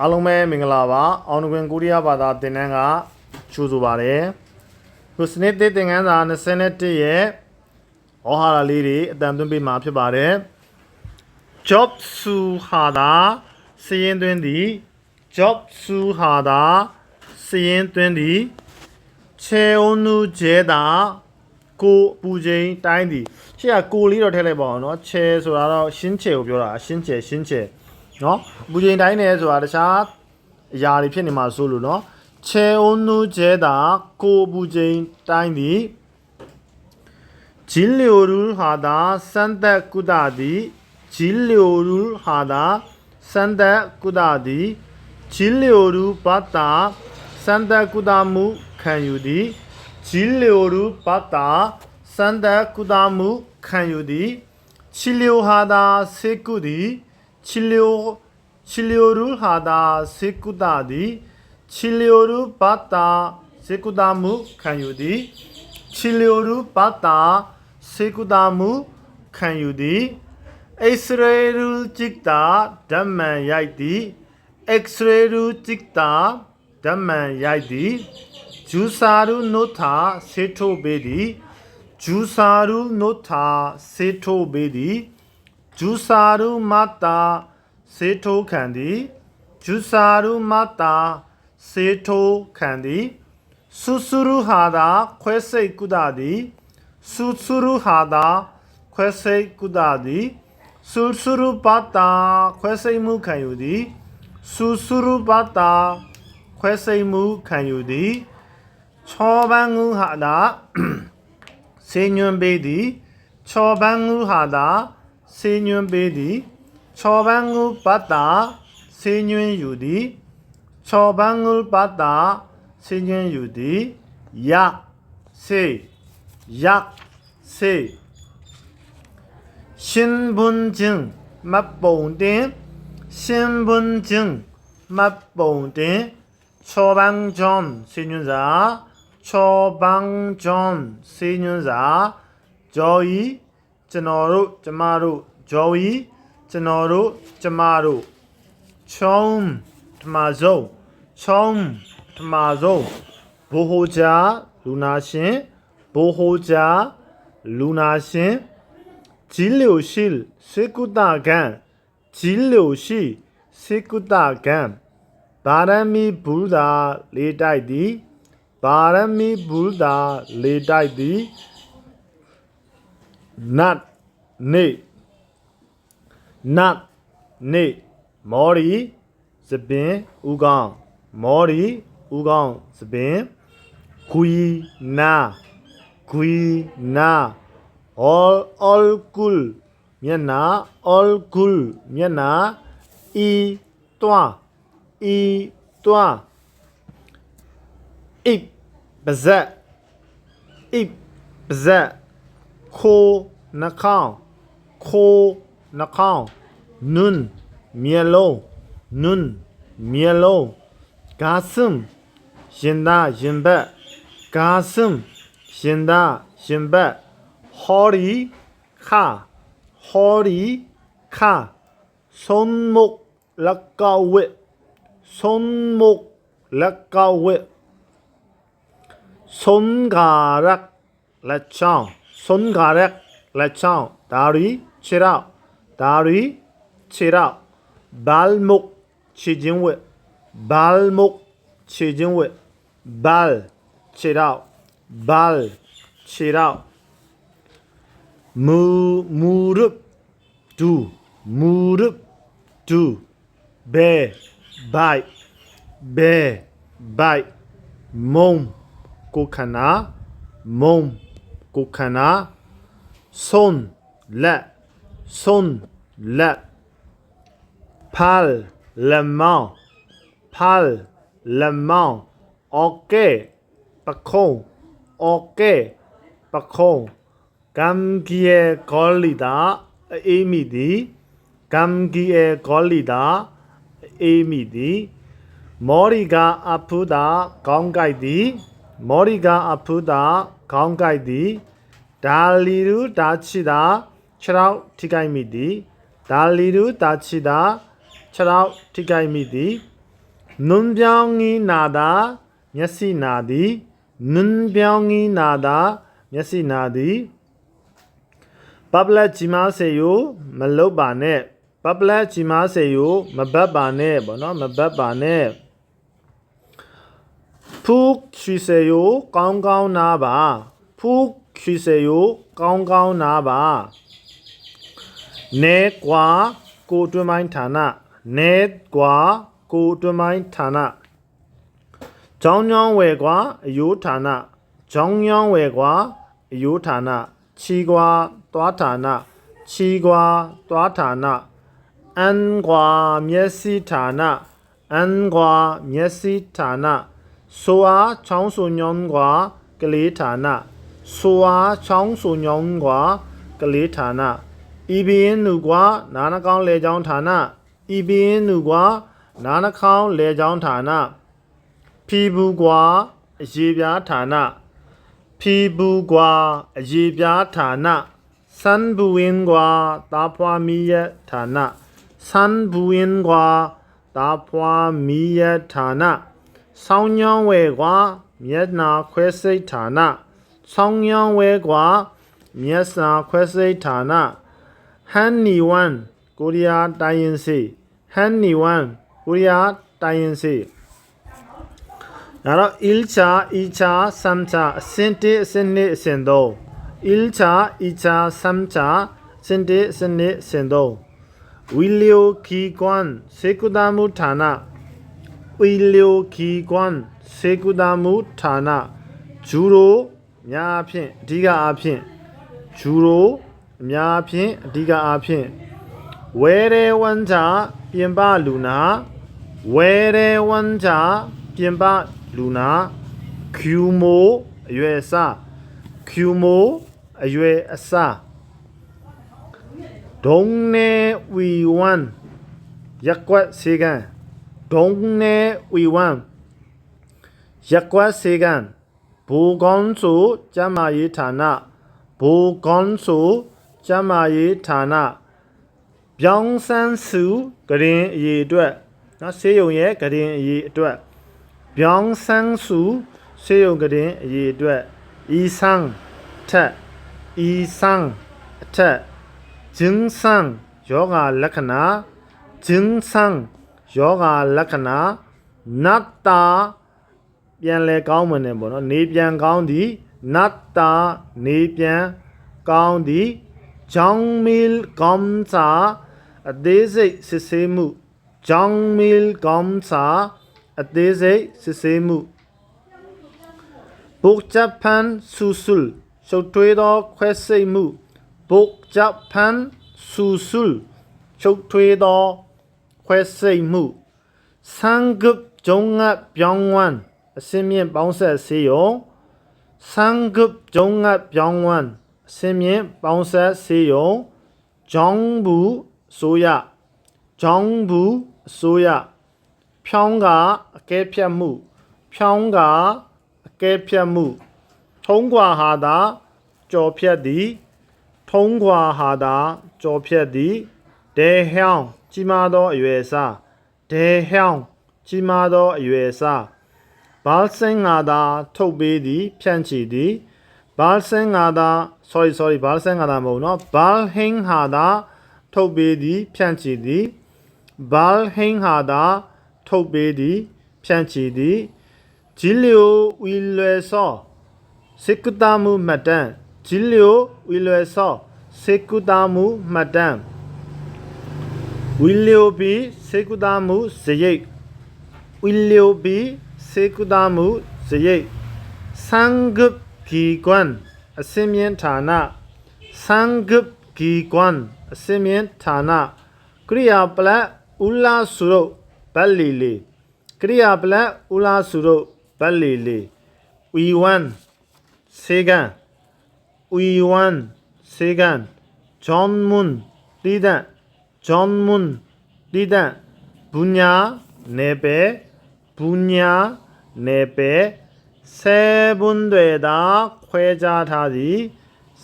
အားလုံးပဲမင်္ဂလာပါအောင်နှကွင်ကိုရီးယားဘာသာသင်တန်းကချိုးဆိုပါတယ်ခုစနစ်သစ်သင်ခန်းစာ21ရဲ့ဩဟာရလေးတွေအတန်သွင်းပေးမှာဖြစ်ပါတယ် job su ဟာတာစည်ရင်သွင်းသည် job su ဟာတာစည်ရင်သွင်းသည်ခြေအုံနုကျဲတာကိုအပူချိန်တိုင်းသည်ရှေ့ကကိုလေးတော့ထည့်လိုက်ပါအောင်เนาะခြေဆိုတာတော့ရှင်းခြေကိုပြောတာရှင်းခြေရှင်းခြေ နော်အပူချိန်တိုင်းနေဆိုတာတခြားအရာတွေဖြစ်နေမှာဆိုလို့နော်ချေအုံနုကျဲတာကိုအပူချိန်တိုင်းသည်ဂျီလျိုရူဟာတာစန္သက်ကုဒသည်ဂျီလျိုရူဟာတာစန္သက်ကုဒသည်ဂျီလျိုရူဘတ်တာစန္သက်ကုဒမှုခံယူသည်ဂျီလျိုရူဘတ်တာစန္သက်ကုဒမှုခံယူသည်ချီလျိုဟာတာစေကုသည် ချီလီယိုချီလီယိုရူဟာတာစေကုတာတိချီလီယိုရူပတာစေကုတာမှုခံယူသည်ချီလီယိုရူပတာစေကုတာမှုခံယူသည်အစ္စရေလူဂျစ်တာဓမ္မံရိုက်သည်အစ္စရေလူဂျစ်တာဓမ္မံရိုက်သည်ဂျူဆာရုနုထာစေထိုပေသည်ဂျူဆာရုနုထာစေထိုပေသည် ဂျူစာရူမတာစေထိုးခံသည်ဂျူစာရူမတာစေထိုးခံသည်ဆူဆူရူဟာတာခွဲစိတ်ကုဒသည်ဆူဆူရူဟာတာခွဲစိတ်ကုဒသည်ဆူဆူရူပတာခွဲစိတ်မှုခံယူသည်ဆူဆူရူပတာခွဲစိတ်မှုခံယူသည်ချောပန်းငူဟာတာစေညွန်ပေးသည်ချောပန်းငူဟာတာ စေညွန်ပေးသည်ချောပန်းငူပတ်တာစေညွန်ယူသည်ချောပန်းငူပတ်တာစေညွန်ယူသည်ယစေယစေရှင်ဘွန်ကျင်းမတ်ပုံတင်ရှင်ဘွန်ကျင်းမတ်ပုံတင်ချောပန်းဂျွန်စေညွန်စာချောပန်းဂျွန်စေညွန်စာဂျော်ဤ ကျွန်တော်တို့ကျမတို့ဂျော်ဤကျွန်တော်တို့ကျမတို့ချုံထမဆုံးချုံထမဆုံးဘိုဟိုချာလူနာရှင်ဘိုဟိုချာလူနာရှင်ဂျီလျိုရှိစေကုတာကန်ဂျီလျိုရှိစေကုတာကန်ဗာရမီဘူဒါလေးတိုက်သည်ဗာရမီဘူဒါလေးတိုက်သည် နတ်နေနတ်နေမော်ရီစပင်ဥကောင်းမော်ရီဥကောင်းစပင်ဂွီနာဂွီနာ all all cool မျက်နာ all cool မျက်နာဤတွားဤတွားဣပဇက်ဣပဇက်ခိုနှာခေါင်းခိုနှာခေါင်းနွန်းမျက် လုံးနွန်းမျက်လုံးဂါစမ်ရင်သားရင်ဘက်ဂါစမ်ရင်သားရင်ဘက်ဟောရီခါဟောရီခါဆွန်မုတ်လက်ကဝဲဆွန်မု တ်လက်ကဝဲဆွန်ဂါရက်လက်ချောင်းဆွန်ဂါရက်လက်ချောင်းဒါရီခြေရောက်ဒါရီခြေရောက်ဘလ်မုတ်ခြေချင်းဝဲဘလ်မုတ်ခြေချင်းဝဲဘလ်ခြေရော က်ဘလ်ခြေရောက် မူမူရုပ်ဒူမူရုပ်ဒူဘဲဘိုက်ဘဲဘိုက်မုံကိုခနာမုံကိုခနာဆွန်လက်ဆွန်လက်ဖာလလမောင်ဖာလလမောင်โอเคပခုံးโอเคပခုံး ကမ်ဂီယေကောလီတာအေးမီဒီကမ်ဂီယေကောလီတာအေးမီဒီမော်ရီကာအဖူတာခေါင်းကိုက်သည် မော်ရီကာအဖူတာခေါင်းကိုက်သည်ဒါလီရူတာချီတာခြေထောက်ထိကိုက်မိသည်ဒါလီရူတာချီတာခြေထောက်ထိကိုက်မိသည်နွန်ပြောင်းကြီးနာတာမျက်စိနာသည်နွန်ပြောင်းကြီးနာတာမျက်စိနာသည်ပပလက်ကြီးမဆေယိုမလုတ်ပါနဲ့ပပလက်ကြီးမဆေယိုမဘတ်ပါနဲ့ဗောနော်မဘတ်ပါနဲ့ ဖူးချီဆေယိုကောင်းကောင်းနာပါဖူးချီဆေယိုကောင်းကောင်းနာပါနဲကွာကိုတွင်းပိုင်းဌာနနဲကွာကိုတွင်းပိုင်းဌာနကြောင်းကြောင်းဝယ်ကွာအယိုးဌာနကြောင်းကြောင်းဝယ်ကွာအယိုးဌာနချီကွာသွားဌာနချီကွာသွားဌာနအန်ကွာမျက်စိဌာနအန်ကွာမျက်စိဌာန ဆိုအားချောင်းဆူညောင်းကွာကလေးဌာနဆိုအားချောင်းဆူညောင်းကွာကလေးဌာနဤဘင်းနုကွာနာနကောင်းလေချောင်းဌာနဤဘင်းနုကွာနာနကောင်းလေချောင်းဌာနဖီဘူးကွာအရေးပြားဌာနဖီဘူးကွာအရေးပြားဌာနစန်ဘူဝင်ကွာတာဖွာမီယဌာနစန်ဘူဝင်ကွာတာဖွာမီယဌာန ဆောင်းညောင်းဝဲကွာမျက်နာခွဲစိတ်ဌာနဆောင်းညောင်းဝဲကွာမျက်စာခွဲစိတ်ဌာနဟန်နီဝမ်ကိုရီးယားတိုင်းရင်စီဟန်နီဝမ်ကိုရီးယားတိုင်းရင်စီနောက်တော့ ilcha icha samcha အစင်တေအစင်နေအစင်သုံး ilcha icha samcha စင်တေအစင်နေအစင် သုံး wilio ki kwan sekudamu thana wilio ki kwan sekudamu thana ဂျူရိုများအဖြစ်အဓိကအားဖြင့်ဂျူရိုအများအဖြစ်အဓိကအားဖြင့်ဝဲရဲဝမ်းချပြင်ပလူနာဝဲရဲဝမ်းချပြင်ပလူနာကျူမိုအရွယ်အစကျူမိုအရွယ်အစဒုံနေဝီဝမ်ရက်ကွက်စေကန် ဒုံနေဝီဝမ်ရက်ကွက်စေကန်ဘူကောင်းစုကျမ်းမာရေးဌာနဘူကောင်းစုကျမ်းမာရေးဌာနပြောင်းဆန်းစုဂရင်အရေးအတွက်နော်ဆေးရုံရဲ့ဂရင်အရေးအတွက်ပြောင်းဆန်းစုဆေးရုံကတင်အရေးအတွက်ဤဆန်းထက်ဤဆန်းအထက်ဂျင်းဆန်းယောဂလက္ခဏာဂျင်းဆန်း ယောဂလက္ခဏာနတ္တာပြန်လဲကောင်းမွန်တယ်ပေါ့နော်နေပြန်ကောင်းသည်နတ္တာနေပြန်ကောင်းသည်ဂျောင်းမီလ်ကွန်စာအသေးစိတ်စစ်ဆေးမှုဂျောင်းမီလ်ကွန်စာအသေးစိတ်စစ်ဆေးမှုပုတ်ချပန်ဆူဆူလ်ရှုပ်ထွေးသောခွဲစိတ်မှုပုတ်ချပန်ဆူဆူလ်ရှုပ်ထွေးသော ခွဲစိတ်မှုဆန်ဂပ်ဂျုံငတ်ပြောင်းဝမ်းအစင်းမြင့်ပေါင်းဆက်စေယုံဆန်ဂပ်ဂျုံငတ်ပြောင်းဝမ်းအစင်းမြင့်ပေါင်းဆက်စေယုံဂျောင်းဘူးဆိုရဂျောင်းဘူးဆိုရဖြောင်းကအကဲဖြတ်မှု ဖြောင်းကအကဲဖြတ်မှုထုံးကွာဟာသာကြော်ဖြတ်သည် ထုံးကွာဟာသာကြော်ဖြတ်သည် ဒေဟောင်းကြီးမားသောအရွယ်အစားဒေဟောင်းကြီးမားသောအရွယ်အစားဘာစင်ငါသာထုတ်ပေးသည် ဖြန့်ချီသည်ဘာစင်ငါသာ sorry sorry ဘာစင်ငါသာမဟုတ်နော်ဘာဟင်းဟာသာထုတ်ပေးသည် ဖြန့်ချီသည်ဘာဟင်းဟာသာထုတ်ပေးသည် ဖြန့်ချီသည်ဂျီလီယိုဝီလွယ်ဆောစေကူတာမှုမှတ်တမ်းဂျီလီယိုဝီလွယ်ဆောစေကူတာမှုမှတ်တမ်း ဝီလီယိုဘီစေကုတာမှုဇရိတ်ဝီလီယိုဘီစေကုတာမှုဇရိတ်ဆန်ဂပ်ဂီကွမ်အစင်းမြင့်ဌာနဆန်ဂပ်ဂီကွမ်အစင်းမြင့်ဌာနကရိယာပလက်ဦးလာစုရုပ်ဗတ်လီလီကရိယာပလက်ဦးလာစုရုပ်ဗတ်လီလီဝီဝမ်စေကန်ဝီဝမ်စေကန်ဂျွန်မွန်တီဒန်ဂျွန်မွန်တီ ဒန်ဘူညာနေပေဘူညာနေပေဆယ်ဘွန်းတွေသာခွဲခြားထားသည်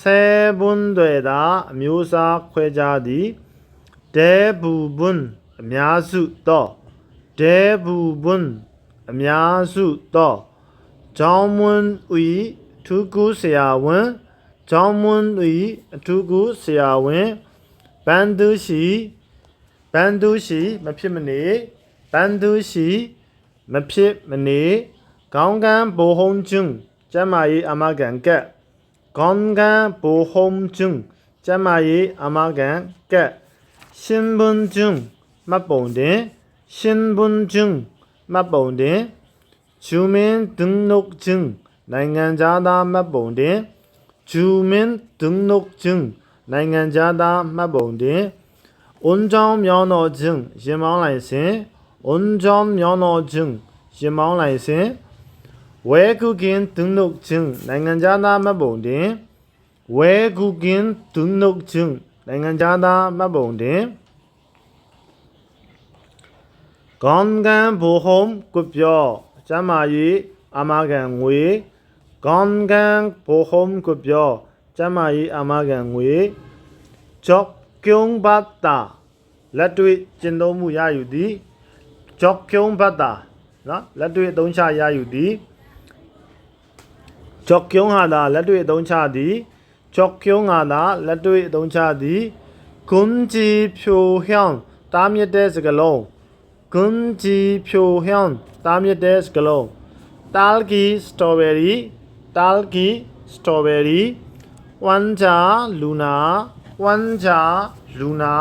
ဆယ်ဘွန်းတွေသာအမျိုးအစားခွဲခြားသည်ဒဲဘူဘွန်းအများစုတော့ဒဒေဘူးဘွန်းအများစုသောကျောင်းမွန်းဦထူးကူဆရာဝန်ကျောင်းမွန်းဦအထူးကူဆရာဝန် ဘန်သူရှိဘန်သူရှိမဖြစ်မနေဘန်သူရှိမဖြစ်မနေကောင်းကံဘိုဟုံကျွန်းကျမ်းမာရေးအမကန်ကက်ကောင်းကံဘိုဟုံကျွန်းကျမ်းမာရေးအမကန်ကက်ရှင်ဘွန်းကျွန်းမတ်ပုံတင်ရှင်ဘွန်းကျွန်းမတ်ပုံတင်ဂျူမင်းဒုံနုတ်ကျွန်းနိုင်ငံသားမတ်ပုံတင်ဂျူမင်းဒုံနုတ်ကျွန်း နိုင်ငံခြားသားမှတ်ပုံတင်အွန်ကြောင်းမြောင်းတော်ချင်းရင်မောင်းလိုင်စင်အွန်ကြောင်းမြောင်းတော်ချင်းရင်မောင်းလိုင်စင်ဝဲကူကင်တုန်နုတ်ချင်းနိုင်ငံခြားသားမှတ်ပုံတင်ဝဲကူကင်တုန်နုတ်ချင်းနိုင်ငံခြားသားမှတ်ပုံတင်ကွန်ကန်ဘူဟုံကုပြောကျမ်းမာရေးအမကန်ငွေကွန်ကန်ဘူဟုံကုပြော န်းမာရေးအာမခံငွေကြော့ကျုံဘတ်တာလက်တွေ့ကျင့်သုံးမှုရယူသည်ကြော့ကျုံဘတ်တာနော်လက်တွေ့အသုံးချရယူသည်ကြော့ကျုံဟာသာလက်တွေ့အသုံးချသည်ကြော့ကျုံဟာသာလက်တွေ့အသုံးချသည်ဂွန်ဂျီဖြိုဟျောင်းတားမြစ်တဲ့စကလုံးဂွန်ဂျီဖြိုဟျောင်းတားမြစ်တဲ့စကလုံးတာလ်ဂီစတော်ဘယ်ရီတာလ်ဂီစတော်ဘယ်ရီ ဝမ်ဂျာလူနာဝမ်ဂျာလူနာ